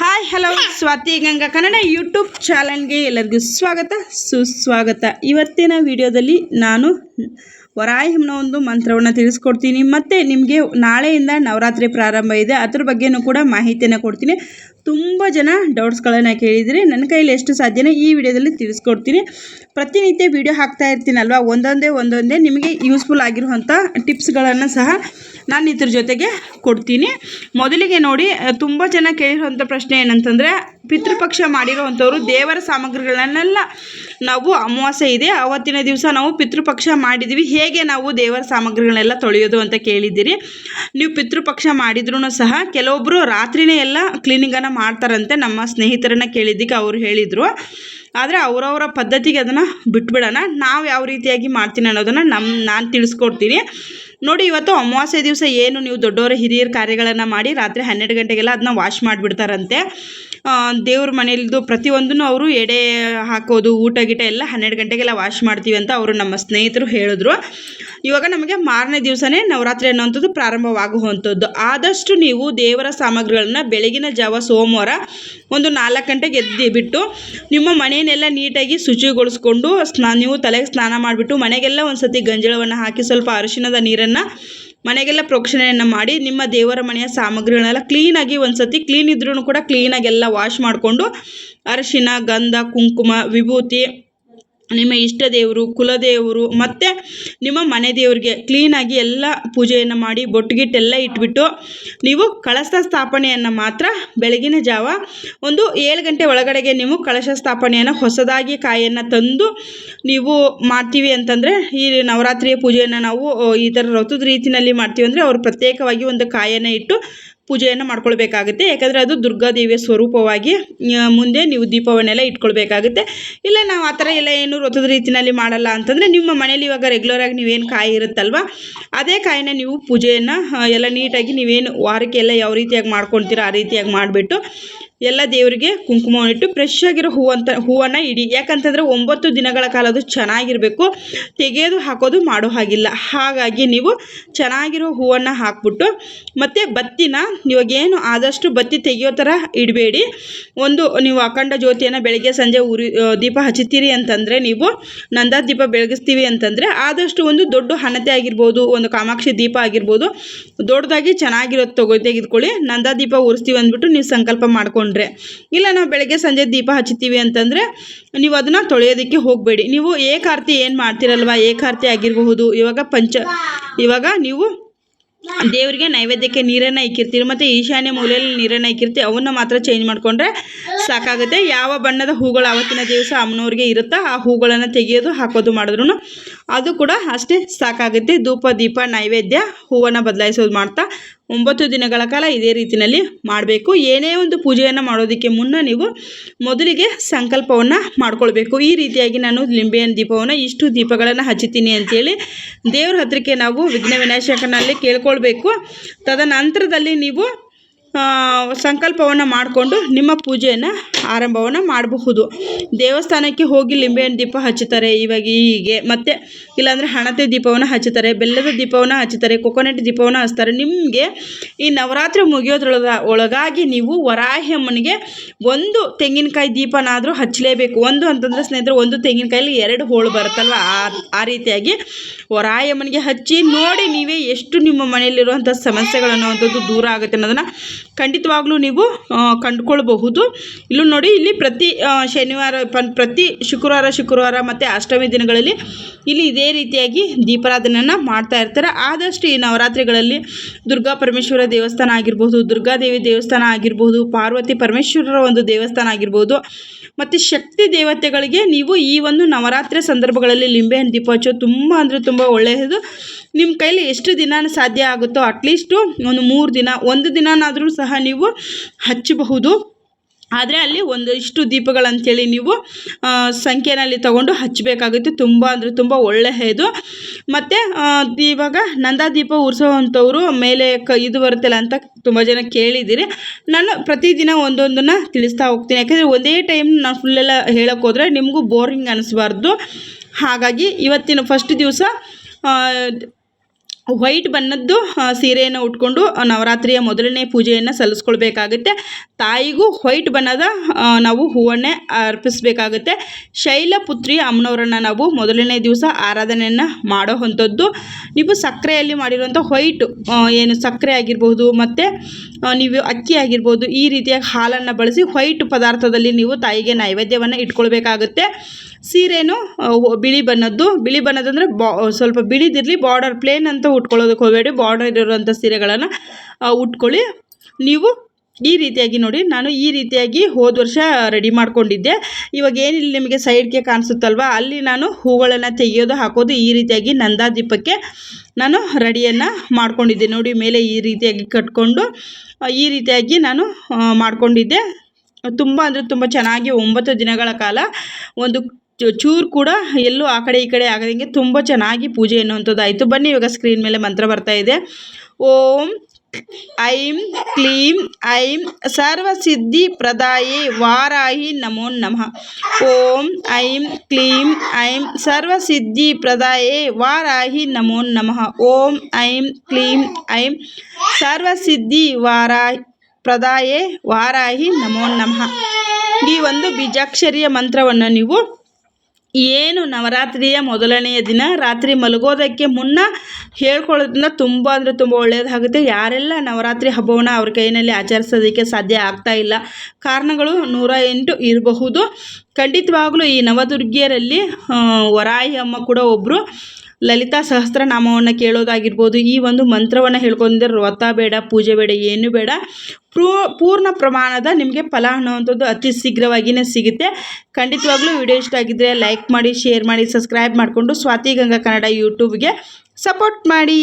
Hi hello Swathi Ganga Kannada YouTube ಚಾನಲ್ಗೆ ಎಲ್ಲರಿಗೂ ಸ್ವಾಗತ ಸುಸ್ವಾಗತ. ಇವತ್ತಿನ ವಿಡಿಯೋದಲ್ಲಿ ನಾನು ವರಾಯಂನ ಒಂದು ಮಂತ್ರವನ್ನು ತಿಳಿಸ್ಕೊಡ್ತೀನಿ. ಮತ್ತು ನಿಮಗೆ ನಾಳೆಯಿಂದ ನವರಾತ್ರಿ ಪ್ರಾರಂಭ ಇದೆ. ಅದ್ರ ಬಗ್ಗೆನೂ ಕೂಡ ಮಾಹಿತಿಯನ್ನು ಕೊಡ್ತೀನಿ. ತುಂಬ ಜನ ಡೌಟ್ಸ್ಗಳನ್ನು ಕೇಳಿದರೆ ನನ್ನ ಕೈಯಲ್ಲಿ ಎಷ್ಟು ಸಾಧ್ಯನೋ ಈ ವಿಡಿಯೋದಲ್ಲಿ ತಿಳಿಸ್ಕೊಡ್ತೀನಿ. ಪ್ರತಿನಿತ್ಯ ವಿಡಿಯೋ ಹಾಕ್ತಾ ಇರ್ತೀನಲ್ವ? ಒಂದೊಂದೇ ಒಂದೊಂದೇ ನಿಮಗೆ ಯೂಸ್ಫುಲ್ ಆಗಿರುವಂಥ ಟಿಪ್ಸ್ಗಳನ್ನು ಸಹ ನಾನು ಇದ್ರ ಜೊತೆಗೆ ಕೊಡ್ತೀನಿ. ಮೊದಲಿಗೆ ನೋಡಿ, ತುಂಬ ಜನ ಕೇಳಿರುವಂಥ ಪ್ರಶ್ನೆ ಏನಂತಂದರೆ, ಪಿತೃಪಕ್ಷ ಮಾಡಿರುವಂಥವ್ರು ದೇವರ ಸಾಮಗ್ರಿಗಳನ್ನೆಲ್ಲ ನಾವು ಅಮಾವಾಸ್ಯೆ ಇದೆ, ಆವತ್ತಿನ ದಿವಸ ನಾವು ಪಿತೃಪಕ್ಷ ಮಾಡಿದ್ದೀವಿ ಹೇಗೆ ನಾವು ದೇವರ ಸಾಮಗ್ರಿಗಳನ್ನೆಲ್ಲ ತೊಳೆಯೋದು ಅಂತ ಕೇಳಿದ್ದೀರಿ. ನೀವು ಪಿತೃಪಕ್ಷ ಮಾಡಿದ್ರೂ ಸಹ ಕೆಲವೊಬ್ಬರು ರಾತ್ರಿನೇ ಎಲ್ಲ ಕ್ಲೀನಿಂಗನ್ನು ಮಾಡ್ತಾರಂತೆ ನಮ್ಮ ಸ್ನೇಹಿತರನ್ನ ಕೇಳಿದ್ದಕ್ಕೆ ಅವರು ಹೇಳಿದರು. ಆದರೆ ಅವರವರ ಪದ್ಧತಿಗೆ ಅದನ್ನು ಬಿಟ್ಬಿಡೋಣ. ನಾವು ಯಾವ ರೀತಿಯಾಗಿ ಮಾಡ್ತೀನಿ ಅನ್ನೋದನ್ನು ನಮ್ಮ ನಾನು ತಿಳಿಸ್ಕೊಡ್ತೀನಿ. ನೋಡಿ, ಇವತ್ತು ಅಮಾವಾಸ್ಯೆ ದಿವಸ ಏನು? ನೀವು ದೊಡ್ಡವರ ಹಿರಿಯರ ಕಾರ್ಯಗಳನ್ನು ಮಾಡಿ ರಾತ್ರಿ ಹನ್ನೆರಡು ಗಂಟೆಗೆಲ್ಲ ಅದನ್ನ ವಾಶ್ ಮಾಡಿಬಿಡ್ತಾರಂತೆ. ದೇವ್ರ ಮನೆಯಲ್ಲಿದ್ದು ಪ್ರತಿಯೊಂದನ್ನು ಅವರು ಎಡೆ ಹಾಕೋದು, ಊಟ ಗೀಟ ಎಲ್ಲ ಹನ್ನೆರಡು ಗಂಟೆಗೆಲ್ಲ ವಾಶ್ ಮಾಡ್ತೀವಿ ಅಂತ ಅವರು ನಮ್ಮ ಸ್ನೇಹಿತರು ಹೇಳಿದ್ರು. ಇವಾಗ ನಮಗೆ ಮಾರನೇ ದಿವಸನೇ ನವರಾತ್ರಿ ಅನ್ನೋವಂಥದ್ದು ಪ್ರಾರಂಭವಾಗುವಂಥದ್ದು. ಆದಷ್ಟು ನೀವು ದೇವರ ಸಾಮಗ್ರಿಗಳನ್ನ ಬೆಳಗಿನ ಜಾವ ಸೋಮವಾರ ಒಂದು ನಾಲ್ಕು ಗಂಟೆಗೆ ಎದ್ದು ಬಿಟ್ಟು ನಿಮ್ಮ ಮನೆಯನ್ನೆಲ್ಲ ನೀಟಾಗಿ ಶುಚಿಗೊಳಿಸ್ಕೊಂಡು ಸ್ನಾ, ನೀವು ತಲೆಗೆ ಸ್ನಾನ ಮಾಡಿಬಿಟ್ಟು ಮನೆಗೆಲ್ಲ ಒಂದು ಸತಿ ಗಂಜಳವನ್ನು ಹಾಕಿ ಸ್ವಲ್ಪ ಅರಿಶಿಣದ ನೀರನ್ನು ಮನೆಗೆಲ್ಲ ಪ್ರೋಕ್ಷಣೆಯನ್ನು ಮಾಡಿ, ನಿಮ್ಮ ದೇವರ ಮನೆಯ ಸಾಮಗ್ರಿಗಳನ್ನೆಲ್ಲ ಕ್ಲೀನಾಗಿ ಒಂದು ಸತಿ ಕ್ಲೀನ್ ಇದ್ರೂ ಕೂಡ ಕ್ಲೀನಾಗಿ ಎಲ್ಲ ವಾಶ್ ಮಾಡಿಕೊಂಡು ಅರಿಶಿಣ ಗಂಧ, ಕುಂಕುಮ, ವಿಭೂತಿ ನಿಮ್ಮ ಇಷ್ಟ ದೇವರು ಕುಲದೇವರು ಮತ್ತು ನಿಮ್ಮ ಮನೆ ದೇವರಿಗೆ ಕ್ಲೀನಾಗಿ ಎಲ್ಲ ಪೂಜೆಯನ್ನು ಮಾಡಿ ಬೊಟ್ಟುಗಿಟ್ಟೆಲ್ಲ ಇಟ್ಬಿಟ್ಟು ನೀವು ಕಳಶ ಸ್ಥಾಪನೆಯನ್ನು ಮಾತ್ರ ಬೆಳಗಿನ ಜಾವ ಒಂದು ಏಳು ಗಂಟೆ ಒಳಗಡೆಗೆ ನೀವು ಕಳಶ ಸ್ಥಾಪನೆಯನ್ನು ಹೊಸದಾಗಿ ಕಾಯನ್ನು ತಂದು ನೀವು ಮಾಡ್ತೀವಿ ಅಂತಂದರೆ ಈ ನವರಾತ್ರಿಯ ಪೂಜೆಯನ್ನು ನಾವು ಈ ಥರ ರಥದ ರೀತಿಯಲ್ಲಿ ಮಾಡ್ತೀವಿ ಅಂದರೆ ಅವರು ಪ್ರತ್ಯೇಕವಾಗಿ ಒಂದು ಕಾಯನ್ನು ಇಟ್ಟು ಪೂಜೆಯನ್ನು ಮಾಡ್ಕೊಳ್ಬೇಕಾಗುತ್ತೆ. ಯಾಕಂದರೆ ಅದು ದುರ್ಗಾದೇವಿಯ ಸ್ವರೂಪವಾಗಿ ಮುಂದೆ ನೀವು ದೀಪವನ್ನೆಲ್ಲ ಇಟ್ಕೊಳ್ಬೇಕಾಗುತ್ತೆ. ಇಲ್ಲ, ನಾವು ಆ ಥರ ಎಲ್ಲ ಏನು ವ್ರತದ ರೀತಿಯಲ್ಲಿ ಮಾಡಲ್ಲ ಅಂತಂದರೆ ನಿಮ್ಮ ಮನೇಲಿ ಇವಾಗ ರೆಗ್ಯುಲರಾಗಿ ನೀವೇನು ಕಾಯಿ ಇರುತ್ತಲ್ವ? ಅದೇ ಕಾಯಿನ ನೀವು ಪೂಜೆಯನ್ನು ಎಲ್ಲ ನೀಟಾಗಿ ನೀವೇನು ವಾರಕ್ಕೆಲ್ಲ ಯಾವ ರೀತಿಯಾಗಿ ಮಾಡ್ಕೊಳ್ತೀರೋ ಆ ರೀತಿಯಾಗಿ ಮಾಡಿಬಿಟ್ಟು ಎಲ್ಲ ದೇವರಿಗೆ ಕುಂಕುಮವನ್ನಿಟ್ಟು ಫ್ರೆಶ್ ಆಗಿರೋ ಹೂವಂತ, ಹೂವನ್ನು ಇಡಿ. ಯಾಕಂತಂದರೆ ಒಂಬತ್ತು ದಿನಗಳ ಕಾಲ ಅದು ಚೆನ್ನಾಗಿರಬೇಕು. ತೆಗೆಯೋದು ಹಾಕೋದು ಮಾಡೋ ಹಾಗಿಲ್ಲ. ಹಾಗಾಗಿ ನೀವು ಚೆನ್ನಾಗಿರೋ ಹೂವನ್ನು ಹಾಕ್ಬಿಟ್ಟು, ಮತ್ತು ಬತ್ತಿನ ಇವಾಗೇನು ಆದಷ್ಟು ಬತ್ತಿ ತೆಗೆಯೋ ಥರ ಇಡಬೇಡಿ. ಒಂದು, ನೀವು ಅಖಂಡ ಜ್ಯೋತಿಯನ್ನು ಬೆಳಗ್ಗೆ ಸಂಜೆ ಉರಿ ದೀಪ ಹಚ್ಚುತ್ತೀರಿ ಅಂತಂದರೆ ನೀವು ನಂದ ದೀಪ ಬೆಳಗಿಸ್ತೀವಿ ಅಂತಂದರೆ ಆದಷ್ಟು ಒಂದು ದೊಡ್ಡ ಹಣತೆ ಆಗಿರ್ಬೋದು, ಒಂದು ಕಾಮಾಕ್ಷಿ ದೀಪ ಆಗಿರ್ಬೋದು, ದೊಡ್ಡದಾಗಿ ಚೆನ್ನಾಗಿರೋದು ತಗೋ ತೆಗೆದುಕೊಳ್ಳಿ. ನಂದ ದೀಪ ಉರಿಸ್ತೀವಿ ಅಂದ್ಬಿಟ್ಟು ನೀವು ಸಂಕಲ್ಪ ಮಾಡ್ಕೊಂಡು ಇಲ್ಲ, ನಾವು ಬೆಳಗ್ಗೆ ಸಂಜೆ ದೀಪ ಹಚ್ಚುತ್ತೀವಿ ಅಂತಂದರೆ ನೀವು ಅದನ್ನು ತೊಳೆಯೋದಕ್ಕೆ ಹೋಗಬೇಡಿ. ನೀವು ಏಕಾರ್ತಿ ಏನು ಮಾಡ್ತೀರಲ್ವ? ಏಕಾರ್ತಿ ಆಗಿರಬಹುದು. ಇವಾಗ ಪಂಚ, ಇವಾಗ ನೀವು ದೇವರಿಗೆ ನೈವೇದ್ಯಕ್ಕೆ ನೀರನ್ನು ಇಕ್ಕಿರ್ತೀರಿ, ಮತ್ತು ಈಶಾನ್ಯ ಮೂಲೆಯಲ್ಲಿ ನೀರನ್ನು ಇಕ್ಕಿರ್ತೀವಿ ಅವನ್ನ ಮಾತ್ರ ಚೇಂಜ್ ಮಾಡಿಕೊಂಡ್ರೆ ಸಾಕಾಗುತ್ತೆ. ಯಾವ ಬಣ್ಣದ ಹೂಗಳು ಆವತ್ತಿನ ದಿವಸ ಅಮ್ಮನವ್ರಿಗೆ ಇರುತ್ತೋ, ಆ ಹೂಗಳನ್ನು ತೆಗೆಯೋದು, ಹಾಕೋದು ಮಾಡಿದ್ರು ಅದು ಕೂಡ ಅಷ್ಟೇ ಸಾಕಾಗುತ್ತೆ. ಧೂಪ, ದೀಪ, ನೈವೇದ್ಯ, ಹೂವನ್ನು ಬದಲಾಯಿಸೋದು ಮಾಡ್ತಾ ಒಂಬತ್ತು ದಿನಗಳ ಕಾಲ ಇದೇ ರೀತಿಯಲ್ಲಿ ಮಾಡಬೇಕು. ಏನೇ ಒಂದು ಪೂಜೆಯನ್ನು ಮಾಡೋದಕ್ಕೆ ಮುನ್ನ ನೀವು ಮೊದಲಿಗೆ ಸಂಕಲ್ಪವನ್ನು ಮಾಡ್ಕೊಳ್ಬೇಕು. ಈ ರೀತಿಯಾಗಿ ನಾನು ಲಿಂಬೆಯನ್ನು ದೀಪವನ್ನು ಇಷ್ಟು ದೀಪಗಳನ್ನು ಹಚ್ಚುತ್ತೀನಿ ಅಂತೇಳಿ ದೇವ್ರ ಹತ್ರಕ್ಕೆ ನಾವು ವಿಘ್ನ ವಿನಾಶಕನಲ್ಲಿ ಕೇಳ್ಕೊಳ್ಬೇಕು. ತದನಂತರದಲ್ಲಿ ನೀವು ಸಂಕಲ್ಪವನ್ನು ಮಾಡಿಕೊಂಡು ನಿಮ್ಮ ಪೂಜೆಯನ್ನು ಆರಂಭವನ್ನು ಮಾಡಬಹುದು. ದೇವಸ್ಥಾನಕ್ಕೆ ಹೋಗಿ ಲಿಂಬೆಹಣ್ಣು ದೀಪ ಹಚ್ಚುತ್ತಾರೆ, ಇವಾಗ ಹೀಗೆ. ಮತ್ತು ಇಲ್ಲಾಂದರೆ ಹಣತೆ ದೀಪವನ್ನು ಹಚ್ಚುತ್ತಾರೆ, ಬೆಲ್ಲದ ದೀಪವನ್ನು ಹಚ್ಚುತ್ತಾರೆ ಕೊಕೊನಟ್ ದೀಪವನ್ನು ಹಚ್ತಾರೆ ನಿಮಗೆ ಈ ನವರಾತ್ರಿ ಮುಗಿಯೋದ್ರೊಳಗ, ಒಳಗಾಗಿ ನೀವು ವರಾಹಿ ಅಮ್ಮನಿಗೆ ಒಂದು ತೆಂಗಿನಕಾಯಿ ದೀಪನಾದರೂ ಹಚ್ಚಲೇಬೇಕು. ಒಂದು ಅಂತಂದರೆ ಸ್ನೇಹಿತರೆ, ಒಂದು ತೆಂಗಿನಕಾಯಲ್ಲಿ ಎರಡು ಹೋಳು ಬರುತ್ತಲ್ವ? ಆ ರೀತಿಯಾಗಿ ವರಾಹಿ ಹಚ್ಚಿ ನೋಡಿ ನೀವೇ ಎಷ್ಟು ನಿಮ್ಮ ಮನೆಯಲ್ಲಿರುವಂಥ ಸಮಸ್ಯೆಗಳನ್ನು ಅಂಥದ್ದು ದೂರ ಆಗುತ್ತೆ ಅನ್ನೋದನ್ನು ಖಂಡಿತವಾಗ್ಲೂ ನೀವು ಕಂಡುಕೊಳ್ಬಹುದು. ಇಲ್ಲೂ ನೋಡಿ ಇಲ್ಲಿ ಪ್ರತಿ ಶನಿವಾರ ಪ್ರತಿ ಶುಕ್ರವಾರ ಶುಕ್ರವಾರ ಮತ್ತು ಅಷ್ಟಮಿ ದಿನಗಳಲ್ಲಿ ಇಲ್ಲಿ ಇದೇ ರೀತಿಯಾಗಿ ದೀಪಾರಾಧನೆಯನ್ನು ಮಾಡ್ತಾ ಇರ್ತಾರೆ. ಆದಷ್ಟು ಈ ನವರಾತ್ರಿಗಳಲ್ಲಿ ದುರ್ಗಾ ಪರಮೇಶ್ವರ ದೇವಸ್ಥಾನ ಆಗಿರ್ಬೋದು ದುರ್ಗಾದೇವಿ ದೇವಸ್ಥಾನ ಆಗಿರ್ಬೋದು, ಪಾರ್ವತಿ ಪರಮೇಶ್ವರರ ಒಂದು ದೇವಸ್ಥಾನ ಆಗಿರ್ಬೋದು, ಮತ್ತು ಶಕ್ತಿ ದೇವತೆಗಳಿಗೆ ನೀವು ಈ ಒಂದು ನವರಾತ್ರಿ ಸಂದರ್ಭಗಳಲ್ಲಿ ಲಿಂಬೆಹಣ್ಣು ದೀಪ ಹಚ್ಚೋದು ತುಂಬ ಅಂದರೆ ತುಂಬ ಒಳ್ಳೆಯದು. ನಿಮ್ಮ ಕೈಯಲ್ಲಿ ಎಷ್ಟು ದಿನ ಸಾಧ್ಯ ಆಗುತ್ತೋ ಅಟ್ಲೀಸ್ಟು ಒಂದು ಮೂರು ದಿನ, ಒಂದು ದಿನನಾದರೂ ಸಹ ನೀವು ಹಚ್ಚಬಹುದು. ಆದರೆ ಅಲ್ಲಿ ಒಂದಿಷ್ಟು ದೀಪಗಳಂಥೇಳಿ ನೀವು ಸಂಖ್ಯೆನಲ್ಲಿ ತಗೊಂಡು ಹಚ್ಚಬೇಕಾಗುತ್ತೆ. ತುಂಬ ಅಂದರೆ ತುಂಬ ಒಳ್ಳೆಯದು ಮತ್ತು ಇವಾಗ ನಂದಾ ದೀಪ ಉರಿಸೋವಂಥವ್ರು ಮೇಲೆ ಕ, ಇದು ಬರುತ್ತಲ್ಲ ಅಂತ ತುಂಬ ಜನ ಕೇಳಿದ್ದೀರಿ. ನಾನು ಪ್ರತಿದಿನ ಒಂದೊಂದನ್ನು ತಿಳಿಸ್ತಾ ಹೋಗ್ತೀನಿ. ಯಾಕೆಂದರೆ ಒಂದೇ ಟೈಮ್ ನಾನು ಫುಲ್ಲೆಲ್ಲ ಹೇಳೋಕ್ಕೆ ಹೋದರೆ ನಿಮಗೂ ಬೋರಿಂಗ್ ಅನ್ನಿಸ್ಬಾರ್ದು ಹಾಗಾಗಿ ಇವತ್ತಿನ ಫಸ್ಟ್ ದಿವಸ ವೈಟ್ ಬಣ್ಣದ್ದು ಸೀರೆಯನ್ನು ಉಟ್ಕೊಂಡು ನವರಾತ್ರಿಯ ಮೊದಲನೇ ಪೂಜೆಯನ್ನು ಸಲ್ಲಿಸ್ಕೊಳ್ಬೇಕಾಗುತ್ತೆ. ತಾಯಿಗೂ ವೈಟ್ ಬಣ್ಣದ ನಾವು ಹೂವನ್ನೇ ಅರ್ಪಿಸಬೇಕಾಗುತ್ತೆ. ಶೈಲಪುತ್ರಿ ಅಮ್ಮನವರನ್ನು ನಾವು ಮೊದಲನೇ ದಿವಸ ಆರಾಧನೆಯನ್ನು ಮಾಡೋ ಅಂಥದ್ದು. ನೀವು ಸಕ್ಕರೆಯಲ್ಲಿ ಮಾಡಿರುವಂಥ ವೈಟ್ ಏನು ಸಕ್ಕರೆ ಆಗಿರ್ಬೋದು, ಮತ್ತು ನೀವು ಅಕ್ಕಿ ಆಗಿರ್ಬೋದು, ಈ ರೀತಿಯಾಗಿ ಹಾಲನ್ನು ಬಳಸಿ ವೈಟ್ ಪದಾರ್ಥದಲ್ಲಿ ನೀವು ತಾಯಿಗೆ ನೈವೇದ್ಯವನ್ನು ಇಟ್ಕೊಳ್ಬೇಕಾಗುತ್ತೆ. ಸೀರೆನೂ ಬಿಳಿ ಬಣ್ಣದ್ದು. ಬಿಳಿ ಬಣ್ಣದಂದರೆ ಬಾ ಸ್ವಲ್ಪ ಬಿಳಿದಿರಲಿ ಬಾರ್ಡರ್ ಪ್ಲೇನ್ ಅಂತ ಉಟ್ಕೊಳ್ಳೋದಕ್ಕೆ ಹೋಗಬೇಡಿ. ಬಾರ್ಡರ್ ಇರೋವಂಥ ಸೀರೆಗಳನ್ನು ಉಟ್ಕೊಳ್ಳಿ. ನೀವು ಈ ರೀತಿಯಾಗಿ ನೋಡಿ, ನಾನು ಈ ರೀತಿಯಾಗಿ ಹೋದ ವರ್ಷ ರೆಡಿ ಮಾಡ್ಕೊಂಡಿದ್ದೆ. ಇವಾಗ ಏನಿಲ್ಲ ನಿಮಗೆ ಸೈಡ್ಗೆ ಕಾಣಿಸುತ್ತಲ್ವ? ಅಲ್ಲಿ ನಾನು ಹೂಗಳನ್ನು ತೆಗೆಯೋದು, ಹಾಕೋದು ಈ ರೀತಿಯಾಗಿ ನಂದಾದೀಪಕ್ಕೆ ನಾನು ರೆಡಿಯನ್ನು ಮಾಡ್ಕೊಂಡಿದ್ದೆ. ನೋಡಿ, ಮೇಲೆ ಈ ರೀತಿಯಾಗಿ ಕಟ್ಕೊಂಡು ಈ ರೀತಿಯಾಗಿ ನಾನು ಮಾಡ್ಕೊಂಡಿದ್ದೆ. ತುಂಬ ಅಂದರೆ ತುಂಬ ಚೆನ್ನಾಗಿ ಒಂಬತ್ತು ದಿನಗಳ ಕಾಲ ಒಂದು ಚೂರು ಕೂಡ ಎಲ್ಲೂ ಆ ಕಡೆ ಈ ಕಡೆ ಆಗದಂಗೆ ತುಂಬ ಚೆನ್ನಾಗಿ ಪೂಜೆ ಅನ್ನುವಂಥದ್ದಾಯಿತು ಬನ್ನಿ, ಇವಾಗ ಸ್ಕ್ರೀನ್ ಮೇಲೆ ಮಂತ್ರ ಬರ್ತಾ ಇದೆ. ಓಂ ಐಂ ಕ್ಲೀಂ ಐಂ ಸರ್ವಸಿದ್ಧಿ ಪ್ರದಾಯೇ ವಾರಾಹಿ ನಮೋ ನಮಃ. ಓಂ ಐಂ ಕ್ಲೀಂ ಐಂ ಸರ್ವಸಿದ್ಧಿ ಪ್ರದಾಯೇ ವಾರಾಹಿ ನಮೋ ನಮಃ. ಓಂ ಐಂ ಕ್ಲೀಂ ಐಂ ಸರ್ವಸಿದ್ಧಿ ವಾರಾಹಿ ಪ್ರದಾಯೇ ವಾರಾಹಿ ನಮೋ ನಮಃ. ಈ ಒಂದು ಬೀಜಾಕ್ಷರಿಯ ಮಂತ್ರವನ್ನು ನೀವು ಏನು ನವರಾತ್ರಿಯ ಮೊದಲನೆಯ ದಿನ? ರಾತ್ರಿ ಮಲಗೋದಕ್ಕೆ ಮುನ್ನ ಹೇಳ್ಕೊಳ್ಳೋದ್ರಿಂದ ತುಂಬ ಅಂದರೆ ತುಂಬ ಒಳ್ಳೆಯದಾಗುತ್ತೆ ಯಾರೆಲ್ಲ ನವರಾತ್ರಿ ಹಬ್ಬವನ್ನು ಅವ್ರ ಕೈಯಲ್ಲಿ ಆಚರಿಸೋದಕ್ಕೆ ಸಾಧ್ಯ ಆಗ್ತಾ ಇಲ್ಲ, ಕಾರಣಗಳು ನೂರ ಎಂಟು ಇರಬಹುದು. ಖಂಡಿತವಾಗಲೂ ಈ ನವದುರ್ಗಿಯರಲ್ಲಿ ವರಾಯಿ ಅಮ್ಮ ಕೂಡ ಒಬ್ಬರು ಲಲಿತಾ ಸಹಸ್ರನಾಮವನ್ನು ಕೇಳೋದಾಗಿರ್ಬೋದು. ಈ ಒಂದು ಮಂತ್ರವನ್ನು ಹೇಳ್ಕೊಂಡಿದ್ರೆ ವ್ರತ ಬೇಡ, ಪೂಜೆ ಬೇಡ, ಏನು ಬೇಡ. ಪ್ರೂ ಪೂರ್ಣ ಪ್ರಮಾಣದ ನಿಮಗೆ ಫಲ ಅನ್ನುವಂಥದ್ದು ಅತಿ ಶೀಘ್ರವಾಗಿಯೇ ಸಿಗುತ್ತೆ. ಖಂಡಿತವಾಗ್ಲೂ ವಿಡಿಯೋ ಇಷ್ಟ ಆಗಿದ್ದರೆ ಲೈಕ್ ಮಾಡಿ ಶೇರ್ ಮಾಡಿ ಸಬ್ಸ್ಕ್ರೈಬ್ ಮಾಡಿಕೊಂಡು ಸ್ವಾತಿ ಗಂಗಾ ಕನ್ನಡ ಯೂಟ್ಯೂಬ್ಗೆ ಸಪೋರ್ಟ್ ಮಾಡಿ.